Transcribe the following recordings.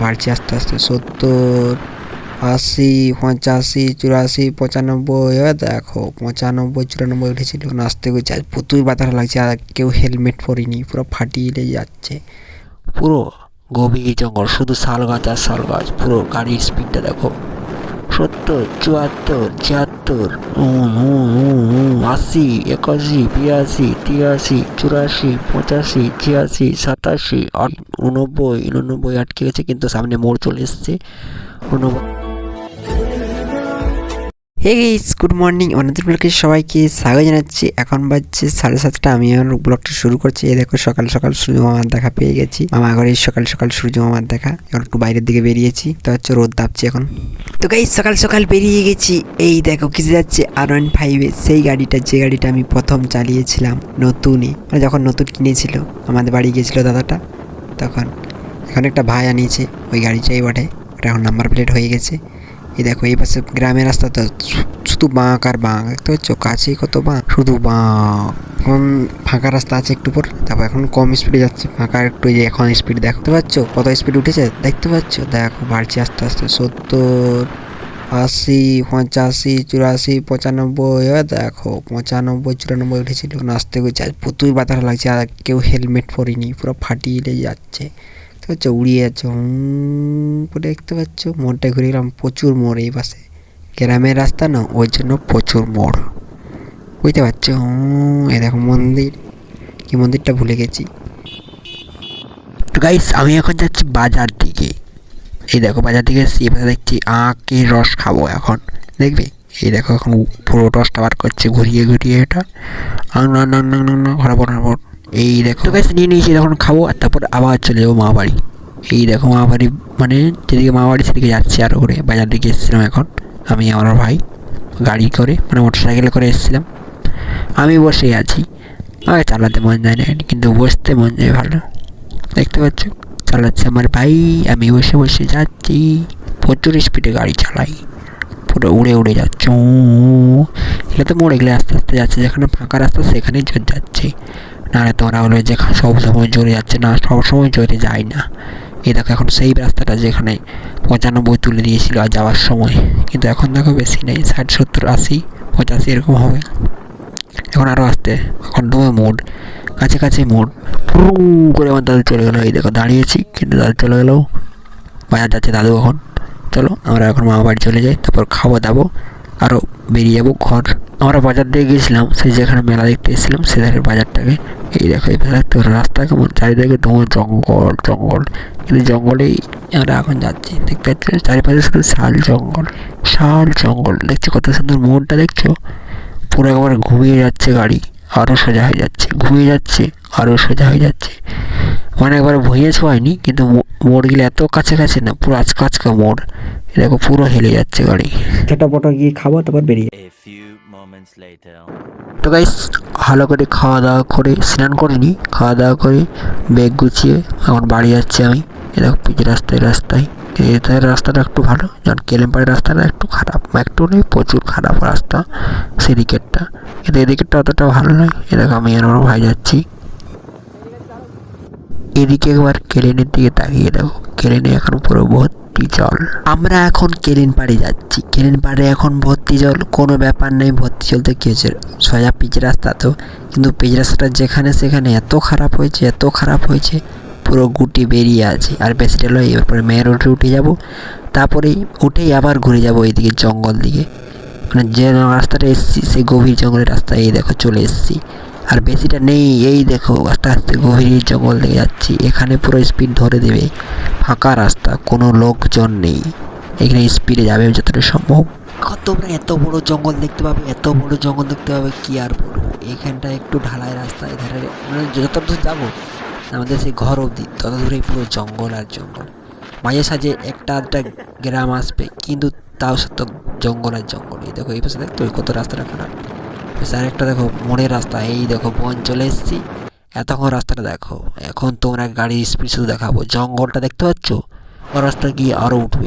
বাড়ছে আস্তে আস্তে, সত্তর, আশি, পঁচাশি, চুরাশি, পঁচানব্বই দেখো, পঁচানব্বই, চুরানব্বই উঠেছিল এখন আস্তে করে যায় প্রচুর বাতাস লাগছে, আর কেউ হেলমেট পরিনি, পুরো ফাটিয়ে যাচ্ছে। পুরো গভীর জঙ্গল, শুধু শাল গাছ আর শাল গাছ পুরো গাড়ির স্পিডটা দেখো। সত্তর, চুয়াত্তর, ছিয়াত্তর আশি, একাশি, বিরাশি, তিরাশি, চুরাশি, পঁচাশি, ছিয়াশি, সাতাশি, আট, উনব্বই উননব্বই আটকে গেছে কিন্তু সামনে মোড় চলে এসছে। উনব্বই হে গেইস গুড মর্নিং অনেকদিন ব্লগে সবাইকে স্বাগত জানাচ্ছি। এখন বাজছে সাড়ে সাতটা। আমি আমার ব্লগটা শুরু করছি। এই দেখো, সকাল সকাল সূর্য মামার দেখা পেয়ে গেছি। আমার ঘরে সকাল সকাল সূর্য মামার দেখা। এখন একটু বাইরের দিকে বেরিয়েছি। তো হচ্ছে রোদ দাপছে এখন। তো গাইস সকাল সকাল বেরিয়ে গেছি। এই দেখো কিসে যাচ্ছে আর ওয়ান ফাইভে সেই গাড়িটা, যে গাড়িটা আমি প্রথম চালিয়েছিলাম নতুনই। মানে যখন নতুন কিনেছিল, আমাদের বাড়ি গিয়েছিল দাদাটা, তখন। এখন একটা ভাই আনিয়েছে, ওই গাড়িটাই বটে। ওটা এখন নাম্বার প্লেট হয়ে গেছে। এই দেখো, এই পাশে গ্রামের রাস্তা তো শুধু বাঁক আর বাঁক, দেখতে পাচ্ছ? কাছেই কত বাঁক, শুধু বাঁক। এখন ফাঁকা রাস্তা আছে একটু পর তারপর এখন কম স্পিডে যাচ্ছে, ফাঁকা একটু যে এখন স্পিড দেখতে পাচ্ছ? কত স্পিড উঠেছে? দেখতে পাচ্ছ? দেখো, বাড়ছে আস্তে আস্তে, সত্তর, আশি, পঁচাশি, চুরাশি, পঁচানব্বই দেখো, পঁচানব্বই, চুরানব্বই উঠেছিল। করে যায় প্রচুর বাতাস লাগছে, আর কেউ হেলমেট পরিনি, পুরো ফাটিয়ে যাচ্ছে। দেখতে পাচ্ছ উড়িয়ে যাচ্ছে করে দেখতে পাচ্ছ মোড়টা ঘুরে গেলাম প্রচুর মোড় এই পাশে। গ্রামের রাস্তা না, ওই জন্য প্রচুর মোড়। বুঝতে পারছ? এই দেখো মন্দির। কি মন্দিরটা ভুলে গেছি। তো গাইস আমি এখন যাচ্ছি বাজার দিকে। এই দেখো বাজার দিকে এসেছি এবার দেখছি আঁকের রস খাব এখন। দেখবে? এই দেখো এখন পুরো রসটা বার করছে, ঘুরিয়ে ঘুরিয়ে এটা। হরাবর হরাবর এই দেখো। তো গাইস নিয়ে নিয়েছি এখন খাব, আর তারপর আবার চলে যাব মা বাড়ি এই দেখো মা বাড়ি মানে যেদিকে মা বাড়ি সেদিকে যাচ্ছি আরও করে বাজার দিকে এসেছিলাম এখন। আমি আমার ভাই, গাড়ি করে মানে মোটর সাইকেলে করে এসেছিলাম। আমি বসে আছি। আমাকে চালাতে মন যায় না, কিন্তু বসতে মন যায় ভালো। দেখতে পাচ্ছ? চালাচ্ছে আমার ভাই, আমি বসে বসে যাচ্ছি। প্রচুর স্পিডে গাড়ি চালাই। পুরো উড়ে উড়ে যাচ্ছে উ। তো মোড় গেলে আস্তে আস্তে যাচ্ছে, যেখানে ফাঁকা রাস্তা সেখানে যাচ্ছে। নাহলে তোমরা বলবে যে সব সময় জোরে যাচ্ছে না, সব সময় জোরে যায় না। এই দেখো এখন সেই রাস্তাটা যেখানে পঁচানব্বই তুলে দিয়েছিল আর যাওয়ার সময়। কিন্তু এখন দেখো বেশি নেই, ষাট, সত্তর, আশি, পঁচাশি এরকম হবে। এখন আরও আসতে, এখন ডুবে মোড় কাছে কাছে মোড়। ফুরুম করে আমার দাদু চলে গেলো, এই দেখো দাঁড়িয়েছি, কিন্তু দাদু চলে গেলো। বাজার যাচ্ছে দাদু এখন। চলো, আমরা এখন মামা বাড়ি চলে যাই, তারপর খাব দাবো। আরও বেরিয়ে যাব ঘর। আমরা বাজার দিয়ে গিয়েছিলাম, সেই যেখানে মেলা দেখতে এসেছিলাম সে ধারের বাজারটাকে। এই দেখো, এই দেখতে রাস্তা কেমন? চারিদিকে তোমার জঙ্গল জঙ্গল। কিন্তু জঙ্গলেই আমরা এখন যাচ্ছি। দেখতে পাচ্ছি চারিপাশে শুধু শাল জঙ্গল। শাল জঙ্গল। দেখছ কত সুন্দর মোড়টা, দেখছ? পুরো একবার ঘুমিয়ে যাচ্ছে গাড়ি। আরও সোজা হয়ে যাচ্ছে। ঘুমিয়ে যাচ্ছে আরও সোজা হয়ে যাচ্ছে। মানে একবার ভুঁইয়ে ছোঁয়নি কিন্তু মো- মোড়গুলো এত কাছে কাছে না, পুরো আচকা আচকা মোড়। দেখো পুরো হেলে যাচ্ছে গাড়ি। ছোটো বটো গিয়ে খাব তারপর বেরিয়ে তো গাইস ভালো করে খাওয়া দাওয়া করে স্নান করিনি খাওয়া দাওয়া করে ব্যাগ গুছিয়ে এখন বাড়ি যাচ্ছি আমি। এ দেখো পিচ রাস্তায় রাস্তায়। এদের রাস্তাটা একটু ভালো যেমন কেলেমপাড়ির রাস্তাটা একটু খারাপ। একটু নেই প্রচুর খারাপ রাস্তা সেদিকেরটা। কিন্তু এদিকেরটা অতটা ভালো নয়। এ দেখো আমি আর আমার ভাই যাচ্ছি। এদিকে একবার কেলেনের দিকে তাকিয়ে দেখো। কেলেনে এখন পুরো ভর্তি জল। আমরা এখন কেলেন পাড়ে যাচ্ছি। কেলেন পাড়ে এখন ভর্তি জল, কোনো ব্যাপার নেই, ভর্তি জল তো কি হয়েছে? সোজা পিচ রাস্তা তো। কিন্তু পিচ রাস্তাটা যেখানে সেখানে এত খারাপ হয়েছে, এত খারাপ হয়েছে, পুরো গুটি বেরিয়ে আছে। আর বেশিটা নয় এরপরে মেয়ের রোডে উঠে যাব। তারপরে উঠেই আবার ঘুরে যাব এইদিকে জঙ্গল দিকে। মানে যে রাস্তাটা এসেছি, সেই গভীর জঙ্গলের রাস্তায় এই দেখো চলে এসেছি। আর বেশিটা নেই, এই দেখো, আস্তে আস্তে গভীর জঙ্গল দিয়ে যাচ্ছি। এখানে পুরো স্পিড ধরে দেবে। ফাঁকা রাস্তা, কোনো লোকজন নেই। এখানে স্পিডে যাবে যতটা সম্ভব। এখন তোমরা এত বড় জঙ্গল দেখতে পাবে, এত বড় জঙ্গল দেখতে পাবে, কি আর বলব? এইখানটা একটু ঢালাই রাস্তা, এধারে মানে যত দূর যাব, আমাদের সেই ঘর অবধি, তত দূরেই পুরো জঙ্গল আর জঙ্গল। মাঝে সাঝে একটা আধটা গ্রাম আসবে, কিন্তু তাও সত্য জঙ্গল আর জঙ্গল এই দেখো, এই পাশে দেখতো কত রাস্তাটা খারাপ। বেশ আরেকটা দেখো মোড়ের রাস্তা। এই দেখো, বন চলে এসেছি। এতক্ষণ রাস্তাটা দেখো। এখন তোমরা গাড়ির স্পিড শুধু দেখাবো। জঙ্গলটা দেখতে পাচ্ছ? ও রাস্তা গিয়ে আরও উঠবে।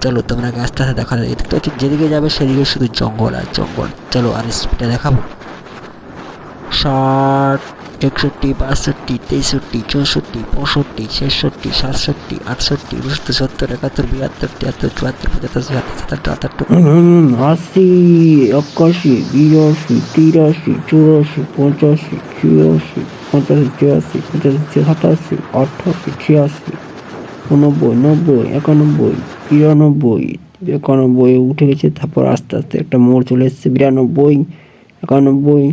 চলো, তোমরা আস্তে আস্তে দেখা যাবে দেখতে পাচ্ছ, যেদিকে যাবে সেদিকে শুধু জঙ্গল আর জঙ্গল। চলো, আর স্পিডটা দেখাবো। ষাট একষট্টি, বাষট্টি, তেষট্টি, চৌষট্টি, পঁয়ষট্টি, ছেষট্টি, সাতষট্টি, আটষট্টি উনসত্তর সত্তর, একাত্তর, বিয়াত্তর, তিয়াত্তর, চুয়াত্তর, পঁচাত্তর, ছিয়াত্তর, সাতাত্তর, আটাত্তর আশি, একাশি, বিরাশি, তিরাশি, চুরাশি, পঁচাশি, ছিয়াশি পঁচাশি ছিয়াশি, পঁচাশি সাতাশি আটাশি ছিয়াশি, উনব্বই, নব্বই, একানব্বই বিরানব্বই একানব্বই, উঠে গেছে, তারপর আস্তে আস্তে একটা মোড় চলে এসছে, বিরানব্বই, একানব্বই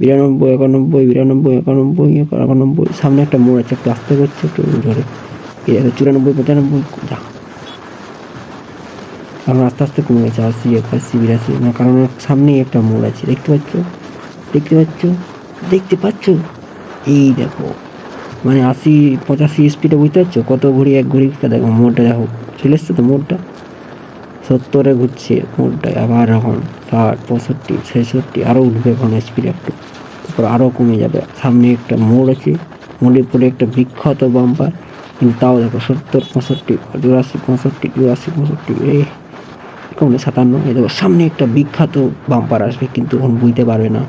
বিরানব্বই, একানব্বই বিরানব্বই, একানব্বই একানব্বই। সামনে একটা মোড় আছে, একটু আস্তে করছে, একটু ধরে। এই দেখো, চুরানব্বই, পঁচানব্বই, যা। কারণ আস্তে আস্তে কমে গেছে আশি একাশি বিরাশি, না, কারণ সামনেই একটা মোড় আছে। দেখতে পাচ্ছ? দেখতে পাচ্ছ? দেখতে পাচ্ছ? এই দেখো। মানে আশি, পঁচাশি স্পিডে বুঝতে পারছ? কত ঘড়ি এক ঘড়িটা দেখো, মোড়টা দেখো। চলে এসছে তো মোড়টা? সত্তরে ঘুরছে মোড়টা আবার এখন ষাট, পঁয়ষট্টি, ছেষট্টি আরও উঠবে এখন স্পিড একটু তারপর আরও কমে যাবে। সামনে একটা মোড় আছে, মোড়ের পরে একটা বিখ্যাত বাম্পার, কিন্তু তাও দেখো সত্তর, পঁয়ষট্টি, চুরাশি পঁয়ষট্টি চুরাশি, পঁয়ষট্টি এই কমলে সাতান্ন এই দেখো সামনে একটা বিখ্যাত বাম্পার আসবে, কিন্তু এখন বুঝতে পারবে না।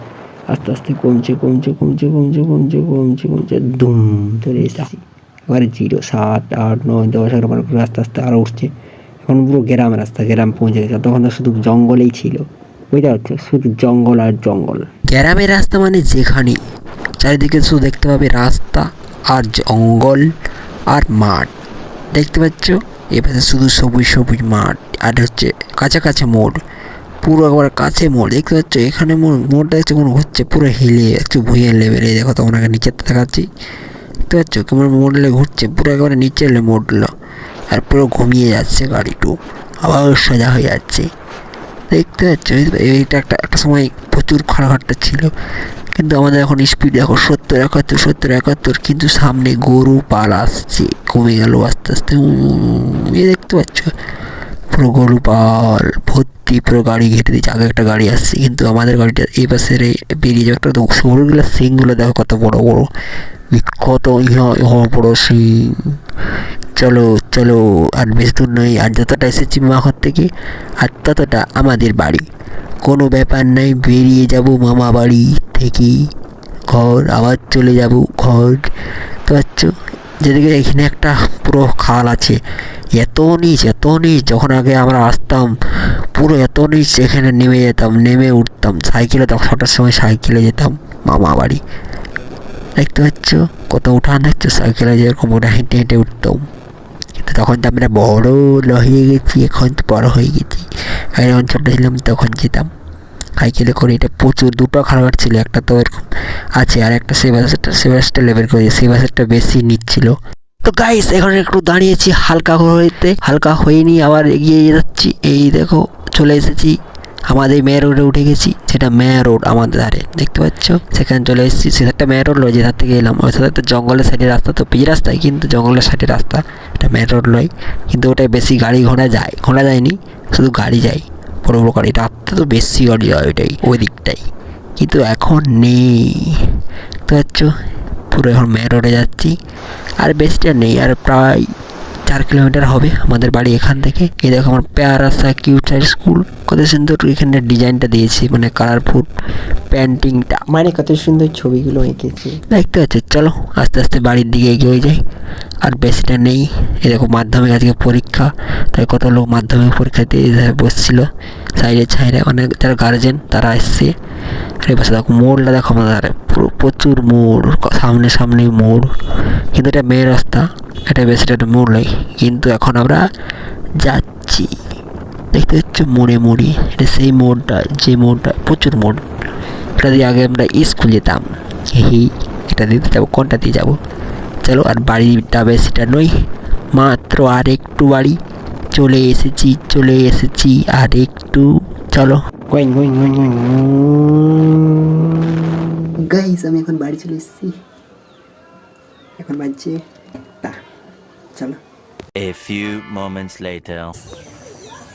আস্তে আস্তে কমছে কমছে কমছে কমছে কমছে কমছে কমছে চলে এসেছি। এবারে জিরো, সাত, আট, নয়, দশ, এগারো, বারো করে আস্তে আস্তে আরও উঠছে। এখন পুরো গ্রাম রাস্তা, গ্রাম পৌঁছে গেছে। তখন তো শুধু জঙ্গলেই ছিল। বুঝতে পারছ? শুধু জঙ্গল আর জঙ্গল। গ্রামের রাস্তা মানে যেখানে চারিদিকে শুধু দেখতে পাবে রাস্তা আর জঙ্গল আর মাঠ। দেখতে পাচ্ছ? এপাশে শুধু সবুজ সবুজ মাঠ আর হচ্ছে কাছাকাছি মোড়। পুরো একবার কাছে মোড়। দেখতে পাচ্ছ? এখানে মোড়, মোড়টা দেখছ কোনো হচ্ছে পুরো হেলে, একটু ভুঁইয়ের লেভেলে দেখো তখন আগে নিচের দেখাচ্ছি। দেখতে পাচ্ছ? কেমন মোড়লে ঘুরছে? পুরো একেবারে নিচে মোড়লো আর পুরো ঘুমিয়ে যাচ্ছে গাড়িটু। আবার সোজা হয়ে যাচ্ছে। দেখতে পাচ্ছ, এই- এইটা একটা একটা সময় প্রচুর খাড়াখাট্টা ছিল। কিন্তু আমাদের এখন স্পিড দেখো, সত্তর, একাত্তর সত্তর, একাত্তর, কিন্তু সামনে গরু পাল আসছে। কমে গেল আস্তে আস্তে। এই দেখতে পাচ্ছ, পুরো গরু পাল, ভর্তি, পুরো গাড়ি ঘেটে দিচ্ছে আগে একটা গাড়ি আসছে, কিন্তু আমাদের গাড়িটা এই পাশে বেরিয়ে যাবে একটা সরুগুলো, সিংগুলো দেখো কত বড় বড়। কত বড় সিং। চলো চলো, আর বেশ দূর নয়, আর যতটা এসেছি মাঘর থেকে, আর ততটা আমাদের বাড়ি। কোনো ব্যাপার নাই, বেরিয়ে যাব মামা বাড়ি থেকে। ঘর, আবার চলে যাব ঘর। তো পাচ্ছ যেদিকে এখানে একটা পুরো খাল আছে, এত নিচ এত নিচ, যখন আগে আমরা আসতাম, পুরো এত নিচ, এখানে নেমে যেতাম, নেমে উঠতাম, সাইকেলে তখন ছটার সময় সাইকেলে যেতাম মামা বাড়ি। দেখতে পাচ্ছ, কত উঠান দেখছ, সাইকেলে যেরকম ওটা হেঁটে হেঁটে উঠতাম। তখন তো আমরা বড় হয়ে গেছি, এখন তো বড় হয়ে গেছি। আর যখন ছোটো ছিলাম তখন যেতাম। সাইকেলে করে এটা প্রচুর, দুটো খারাপ ছিল, একটা তো এরকম আছে, আর একটা সেবাসটা সেবাসটা লেভেল করে সেবাসটা বেশি নিচ্ছিল। তো গাইস এখন একটু দাঁড়িয়েছি, হালকা হইতে হালকা হয়ে নিয়ে আবার এগিয়ে যাচ্ছি। এই দেখো, চলে এসেছি। আমাদের মেয়ে রোডে উঠে গেছি, সেটা মেয়ে রোড আমাদের ধারে, দেখতে পাচ্ছ? সেখানে চলে এসেছি সেটা একটা মেয়ে রোড লয়, যে ধার থেকে এলাম। ওই সাথে একটা জঙ্গলের সাইডে রাস্তা তো, পিচ রাস্তায়, কিন্তু জঙ্গলের সাইডে রাস্তা এটা মেন রোড লয়। কিন্তু ওটায় বেশি গাড়ি ঘোড়া যায়, ঘোড়া যায়নি, শুধু গাড়ি যায়। বড় বড় গাড়ি, রাস্তা তো বেশি গাড়ি যায় ওইটাই, ওই দিকটাই। কিন্তু এখন নেই। দেখতে পাচ্ছ? পুরো এখন মেন রোডে যাচ্ছি। আর বেশিটা নেই, আর প্রায় চার কিলোমিটার হবে আমাদের বাড়ি এখান থেকে। এই দেখো আমার প্যারাসা কিউটার স্কুল। কত সুন্দর এখানে ডিজাইনটা দিয়েছি মানে কালারফুল পেন্টিংটা মানে কত সুন্দর ছবিগুলো এঁকেছে। দেখতে পাচ্ছ চলো আস্তে আস্তে বাড়ির দিকে এগিয়ে যাই। আর বেশিটা নেই। এই দেখো মাধ্যমিক আজকে পরীক্ষা। তাই কত লোক মাধ্যমিক পরীক্ষা দিয়ে বসছিল। সাইডে ছাইডে অনেক যারা গার্জেন তারা এসছে। আর এই দেখো, মোড়টা দেখো আমাদের পুরো প্রচুর মোড় সামনে সামনে মোড়। কিন্তু এটা মেন রাস্তা, এটা বেশি একটা মোড় নয় কিন্তু এখন আমরা যাচ্ছি। দেখতে পাচ্ছ মোড়ে মোড়ে, এটা সেই মোড়টা, যে মোড়টা, প্রচুর মোড়। এটা দিয়ে আগে আমরা স্কুল যেতাম। হি এটা দিতে যাব, কোনটা দিয়ে যাব? চলো, আর বাড়িটা বেশিটা নয়, মাত্র আর একটু বাড়ি। চলে এসেছি চলে এসেছি আর একটু চলো। গাইস আমি এখন বাড়ি চলে এসেছি। এখন বাজছে তা চলো। A few moments later.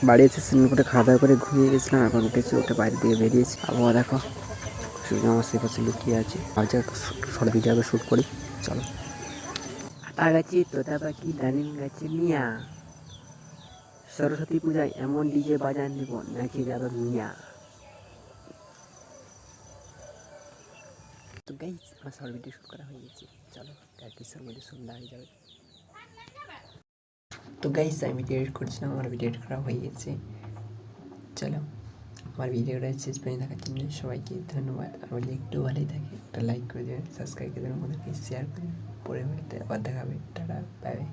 বাড়ি এসে স্নান করে খাওয়া দাওয়া করে ঘুমিয়ে গেছিলাম এখন উঠেছি উঠে বাইরে দিকে বেরিয়েছি। আবহাওয়া দেখো সূর্য আমার সে পাশে লুকিয়ে আছে। ভাবছি একটা শর্ট ভিডিও আগে শ্যুট করি চলো। আটা গাছি তোতা পাখি ডালিম গাছে মিয়া। সরস্বতী পূজায় এমন ডিজে বাজান দিব নাকি যাবে মিয়া। তো গাইজ আমার শর্ট ভিডিও শুট করা হয়ে গেছে। চলো প্র্যাকটিসের মধ্যে শুন দাঁড়িয়ে যাবে। তো গাইজ আমি ভিডিও এডিট করছিলাম আমার ভিডিও এডিট করা হয়ে গেছে। চলো, আমার ভিডিওটা শেষ পর্যন্ত দেখার জন্য সবাইকে ধন্যবাদ। আর যদি একটু ভালোই থাকে, একটা লাইক করে দেবেন সাবস্ক্রাইব করে দেবেন, আমাদেরকে শেয়ার করে পরে আবার দেখাবে। Tata bye bye